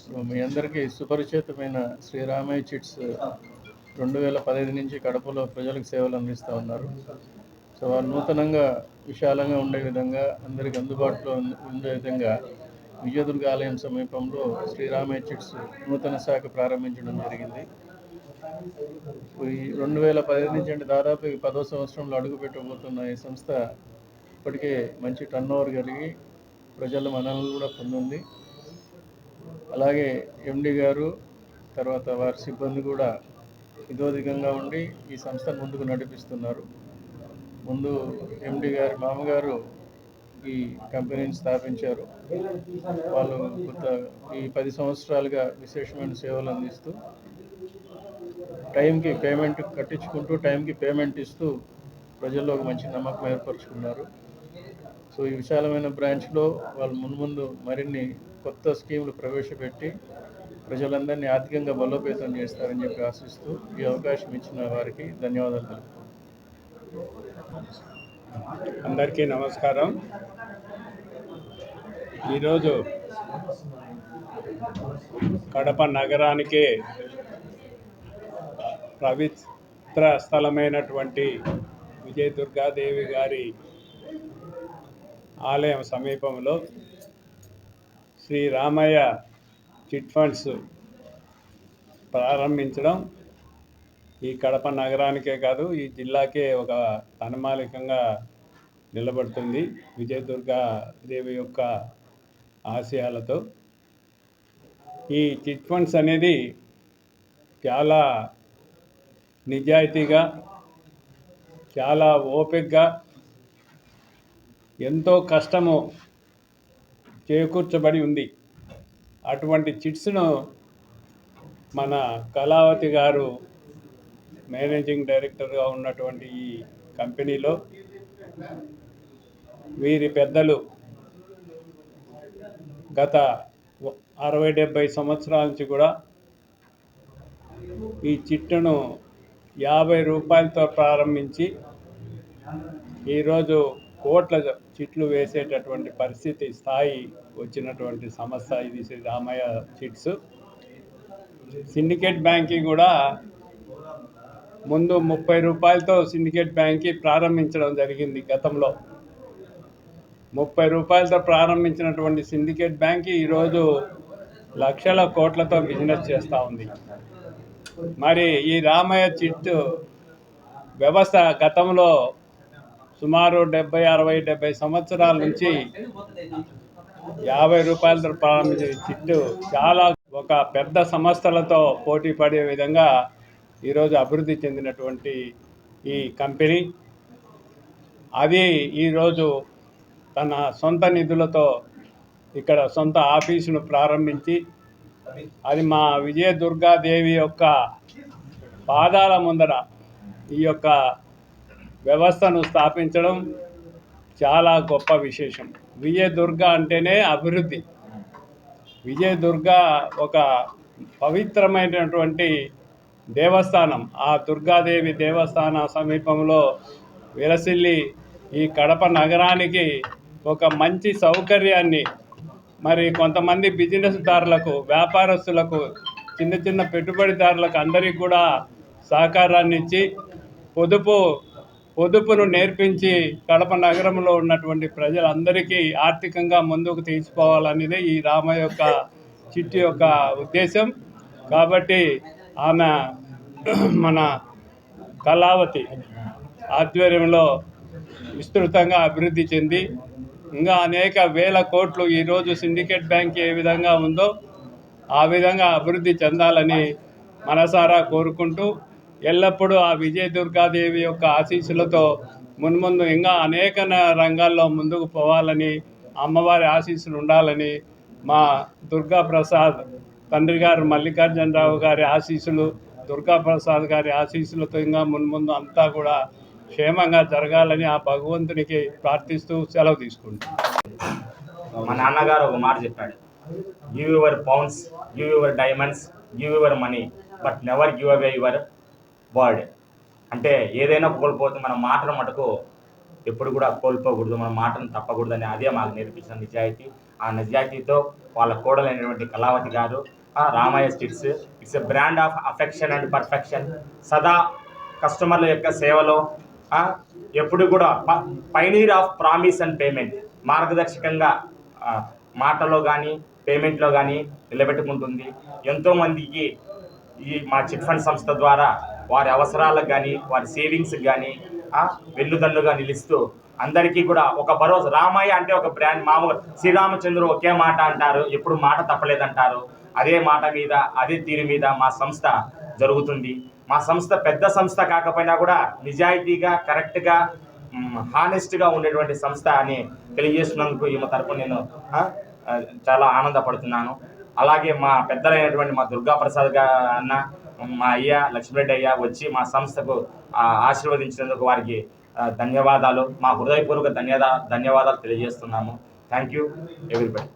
So మీ అందరికీ సుపరిచితమైన శ్రీరామయ్య chits రెండు వేల పదహైదు నుంచి కడపలో ప్రజలకు సేవలు అందిస్తూ ఉన్నారు. సో వారు నూతనంగా విశాలంగా ఉండే విధంగా అందరికి అందుబాటులో ఉండే విధంగా విజయదుర్గ ఆలయం సమీపంలో శ్రీరామయ్య చిట్స్ నూతన శాఖ ప్రారంభించడం జరిగింది. ఈ రెండు వేల పదిహేను నుంచి అంటే దాదాపు పదో సంవత్సరంలో అడుగు పెట్టబోతున్న ఈ సంస్థ ఇప్పటికే మంచి టర్న్ ఓవర్ కలిగి ప్రజల మనల్ని కూడా పొందింది. అలాగే ఎండి గారు తర్వాత వారి సిబ్బంది కూడా ఇదోధికంగా ఉండి ఈ సంస్థను ముందుకు నడిపిస్తున్నారు. ముందు ఎండి గారి మామగారు ఈ కంపెనీని స్థాపించారు. వాళ్ళు కొత్త ఈ పది సంవత్సరాలుగా విశేషమైన సేవలు అందిస్తూ టైంకి పేమెంట్ కట్టించుకుంటూ టైంకి పేమెంట్ ఇస్తూ ప్రజల్లో ఒక మంచి నమ్మకం ఏర్పరచుకున్నారు. సో ఈ విశాలమైన బ్రాంచ్లో వాళ్ళు మున్ముందు మరిన్ని కొత్త స్కీములు ప్రవేశపెట్టి ప్రజలందరినీ ఆర్థికంగా బలోపేతం చేస్తారని చెప్పి ఆశిస్తూ ఈ అవకాశం ఇచ్చిన వారికి ధన్యవాదాలు తెలుపుతున్నాను. అందరికీ నమస్కారం. ఈరోజు కడప నగరానికే పవిత్ర స్థలమైనటువంటి విజయ దుర్గాదేవి గారి ఆలయం సమీపంలో శ్రీ రామయ్య చిట్ ఫండ్స్ ప్రారంభించడం ఈ కడప నగరానికే కాదు ఈ జిల్లాకే ఒక అనుమానికంగా నిలబడుతుంది విజయదుర్గా దేవి యొక్క ఆశయాలతో. ఈ చిట్ ఫండ్స్ అనేది చాలా నిజాయితీగా చాలా ఓపిక్గా ఎంతో కష్టము చేకూర్చబడి ఉంది. అటువంటి చిట్స్ను మన కళావతి గారు మేనేజింగ్ డైరెక్టర్గా ఉన్నటువంటి ఈ కంపెనీలో వీరి పెద్దలు గత అరవై డెబ్భై సంవత్సరాల నుంచి కూడా ఈ చిట్టును యాభై రూపాయలతో ప్రారంభించి ఈరోజు కోట్ల చిట్లు వేసేటటువంటి పరిస్థితి స్థాయి వచ్చినటువంటి సంస్థ ఇది Shri Ramayya chits. Syndicate banking కూడా ముందు ముప్పై రూపాయలతో సిండికేట్ బ్యాంకింగ్ ప్రారంభించడం జరిగింది గతంలో. ముప్పై రూపాయలతో ప్రారంభించినటువంటి సిండికేట్ బ్యాంక్ ఈరోజు లక్షల కోట్లతో బిజినెస్ చేస్తూ ఉంది. మరి ఈ రామయ్య చిట్ వ్యవస్థ గతంలో సుమారు డెబ్బై అరవై డెబ్బై సంవత్సరాల నుంచి యాభై రూపాయలతో ప్రారంభించిన చిట్టు చాలా ఒక పెద్ద సంస్థలతో పోటీ పడే విధంగా ఈరోజు అభివృద్ధి చెందినటువంటి ఈ కంపెనీ. అది ఈరోజు తన సొంత నిధులతో ఇక్కడ సొంత ఆఫీసును ప్రారంభించి అది మా విజయ దుర్గాదేవి యొక్క పాదాల ముందర ఈ యొక్క వ్యవస్థను స్థాపించడం చాలా గొప్ప విశేషం. విజయదుర్గ అంటేనే అభివృద్ధి. విజయదుర్గ ఒక పవిత్రమైనటువంటి దేవస్థానం. ఆ దుర్గాదేవి దేవస్థాన సమీపంలో విరసిల్లి ఈ కడప నగరానికి ఒక మంచి సౌకర్యాన్ని మరి కొంతమంది బిజినెస్దారులకు వ్యాపారస్తులకు చిన్న చిన్న పెట్టుబడిదారులకు అందరికీ కూడా సహకారాన్ని ఇచ్చి పొదుపు పొదుపును నేర్పించి కడప నగరంలో ఉన్నటువంటి ప్రజలందరికీ ఆర్థికంగా ముందుకు తీసుకోవాలనేది ఈ రామ యొక్క చిట్టి యొక్క ఉద్దేశం. కాబట్టి ఆమె మన కళావతి ఆధ్వర్యంలో విస్తృతంగా అభివృద్ధి చెంది ఇంకా అనేక వేల కోట్లు ఈరోజు సిండికేట్ బ్యాంక్ ఏ విధంగా ఉందో ఆ విధంగా అభివృద్ధి చెందాలని మనసారా కోరుకుంటూ ఎల్లప్పుడూ ఆ విజయ దుర్గాదేవి యొక్క ఆశీస్సులతో మున్ముందు ఇంకా అనేక రంగాల్లో ముందుకు పోవాలని అమ్మవారి ఆశీస్సులు ఉండాలని మా దుర్గా ప్రసాద్ తండ్రి గారు మల్లికార్జునరావు గారి ఆశీస్సులు దుర్గా ప్రసాద్ గారి ఆశీస్సులతో ఇంకా మున్ముందు అంతా కూడా క్షేమంగా జరగాలని ఆ భగవంతునికి ప్రార్థిస్తూ సెలవు తీసుకుంటాం మా నాన్నగారు ఒక మాట చెప్పాడు. Give your pounds give your diamonds give your money but never give away your word అంటే ఏదైనా కోల్పోతే మన మాటను మటుకు ఎప్పుడు కూడా కోల్పోకూడదు మన మాటను తప్పకూడదని అదే మాకు నేర్పించిన నిజాయితీ. ఆ నిజాయితీతో వాళ్ళ కోడలైనటువంటి కళావతి గారు ఆ Ramayya chits it's a brand of affection and perfection. సదా కస్టమర్ల యొక్క సేవలో ఎప్పుడు కూడా pioneer of promise and payment. మార్గదర్శకంగా మాటలో కానీ పేమెంట్లో కానీ నిలబెట్టుకుంటుంది. ఎంతోమందికి ఈ మా చిట్ ఫండ్ సంస్థ ద్వారా వారి అవసరాలకు కానీ వారి సేవింగ్స్కి కానీ వెల్లుదల్లుగా నిలుస్తూ అందరికీ కూడా ఒక భరోసా. రామయ్య అంటే ఒక బ్రాండ్ మామూలు శ్రీరామచంద్రుడు ఒకే మాట అంటారు ఎప్పుడు మాట తప్పలేదంటారు. అదే మాట మీద అదే తీరు మీద మా సంస్థ జరుగుతుంది. మా సంస్థ పెద్ద సంస్థ కాకపోయినా కూడా నిజాయితీగా కరెక్ట్గా హానెస్ట్గా ఉండేటువంటి సంస్థ అని తెలియజేస్తున్నందుకు ఈమె తరపు నేను చాలా ఆనందపడుతున్నాను. అలాగే మా పెద్దలైనటువంటి మా దుర్గా ప్రసాద్ అన్న మా అయ్య లక్ష్మీరెడ్డి అయ్య వచ్చి మా సంస్థకు ఆశీర్వదించినందుకు వారికి ధన్యవాదాలు. మా హృదయపూర్వక ధన్యవాద ధన్యవాదాలు తెలియజేస్తున్నాము. Thank you everybody